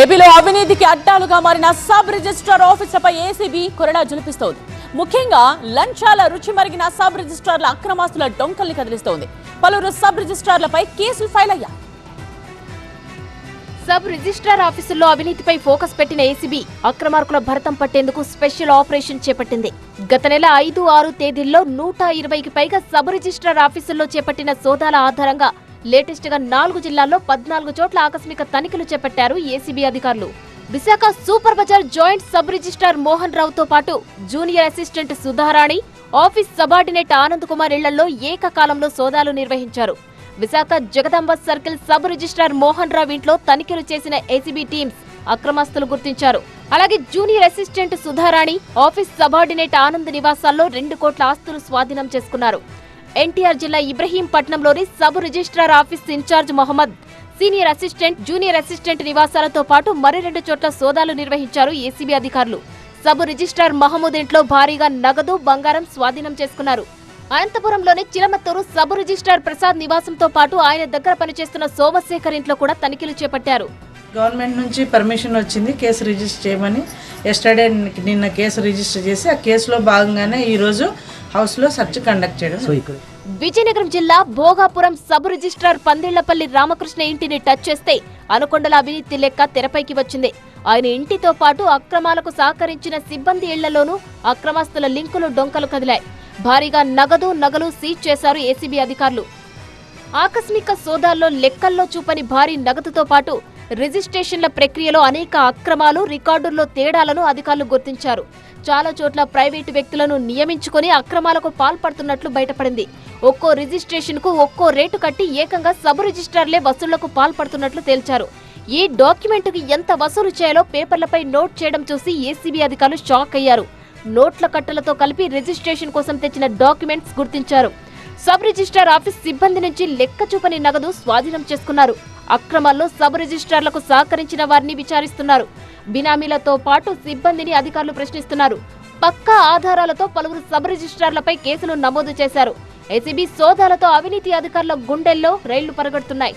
ఏపీలో అవినీతికి అడ్డాలుగా మారిన సబ్ రిజిస్ట్రార్ ఆఫీసులపై ఏసీబీ కొరడా జులిపిస్తోంది. ముఖ్యంగా లంచాల రుచి మరిగిన సబ్ రిజిస్ట్రార్ల అక్రమాస్తుల డొంకల్ని కదిలిస్తోంది. పలువురు సబ్ రిజిస్ట్రార్లపై కేసులు ఫైల్ అయ్యాయి సబ్ రిజిస్ట్రార్ ఆఫీసుల్లో అవినీతిపై ఫోకస్ పెట్టిన ఏసీబీ అక్రమార్కుల భరతం పట్టేందుకు స్పెషల్ ఆపరేషన్ చేపట్టింది. గత నెల ఐదు ఆరు తేదీల్లో నూట ఇరవైకి పైగా సబ్ రిజిస్ట్రార్ ఆఫీసుల్లో చేపట్టిన సోదాల ఆధారంగా లేటెస్ట్గా నాలుగు జిల్లాల్లో పద్నాలుగు చోట్ల ఆకస్మిక తనిఖీలు చేపట్టారు ఏసీబీ అధికారులు. Visakha super Bazar joint sub registrar Mohan రావుతో పాటు junior assistant Sudharani office subordinate Anand Kumar ఇళ్ళలో ఏకకాలంలో సోదాలు నిర్వహించారు. Visakha Jagadamba circle sub registrar Mohan Rao ఇంట్లో తనిఖీలు చేసిన ఏసీబీ టీమ్స్ అక్రమస్తులు గుర్తించారు. అలాగే junior assistant Sudharani office subordinate Anand నివాసాల్లో రెండు కోట్ల ఆస్తులు స్వాధీనం చేసుకున్నారు. ఎన్టీఆర్ జిల్లా ఇబ్రహీంపట్నంలోని sub registrar office in-charge Mohammed. Senior assistant junior assistant నివాసాలతో పాటు మరి రెండు చోట్ల సోదాలు నిర్వహించారు ఏసీబీ అధికారులు. సబ్ రిజిస్ట్రార్ మహమూద్ ఇంట్లో భారీగా నగదు బంగారం స్వాధీనం చేసుకున్నారు. అనంతపురంలోని చిలమత్తూరు సబ్ రిజిస్ట్రార్ ప్రసాద్ నివాసంతో పాటు ఆయన దగ్గర పనిచేస్తున్న సోమశేఖర్ ఇంట్లో కూడా తనిఖీలు చేపట్టారు. గవర్నమెంట్ నుంచి పర్మిషన్ వచ్చింది కేసు రిజిస్టర్ చేయమని. ఎస్టర్డే నిన్న కేసు రిజిస్టర్ చేసి ఆ కేసులో భాగంగానే ఈరోజు హౌస్లో సెర్చ్ కండక్ట్ చేయడం విజయనగరం జిల్లా భోగాపురం సబ్ రిజిస్ట్రార్ పందిళ్ళపల్లి రామకృష్ణ ఇంటిని టచ్ చేస్తే అనుకొండల అవినీతి లెక్క తెరపైకి వచ్చింది. ఆయన ఇంటితో పాటు అక్రమాలకు సహకరించిన సిబ్బంది ఇళ్ళలోనూ అక్రమస్తుల లింకులు డొంకలు కదిలాయి. భారీగా నగదు నగలు సీజ్ చేశారు ఏసీబీ అధికారులు. ఆకస్మిక సోదాల్లో లెక్కల్లో చూపని భారీ నగదుతో పాటు రిజిస్ట్రేషన్ల ప్రక్రియలో అనేక అక్రమాలు రికార్డుల్లో తేడాలను అధికారులు గుర్తించారు. చాలా చోట్ల ప్రైవేటు వ్యక్తులను నియమించుకొని అక్రమాలకు పాల్పడుతున్నట్లు బయటపడింది. ఒక్కో రిజిస్ట్రేషన్కు ఒక్కో రేటు కట్టి ఏకంగా సబ్ రిజిస్ట్రార్లే వసూళ్ళకు పాల్పడుతున్నట్లు తేల్చారు. ఈ డాక్యుమెంట్కి ఎంత వసూలు చేయాలో పేపర్లపై నోట్ చేయడం చూసి ఏసీబీ అధికారులు షాక్ అయ్యారు. నోట్ల కట్టలతో కలిపి రిజిస్ట్రేషన్ కోసం తెచ్చిన డాక్యుమెంట్స్ గుర్తించారు. సబ్ రిజిస్ట్రార్ ఆఫీస్ సిబ్బంది నుంచి లెక్క చూపని నగదు స్వాధీనం చేసుకున్నారు. అక్రమాల్లో సబ్ రిజిస్ట్రార్లకు సహకరించిన వారిని విచారిస్తున్నారు. బినామీలతో పాటు సిబ్బందిని అధికారులు ప్రశ్నిస్తున్నారు. పక్కా ఆధారాలతో పలువురు సబ్ రిజిస్ట్రార్లపై కేసులు నమోదు చేశారు. ఏసీబీ సోదాలతో అవినీతి అధికారుల గుండెల్లో రైళ్ళు పరగడుతున్నాయి.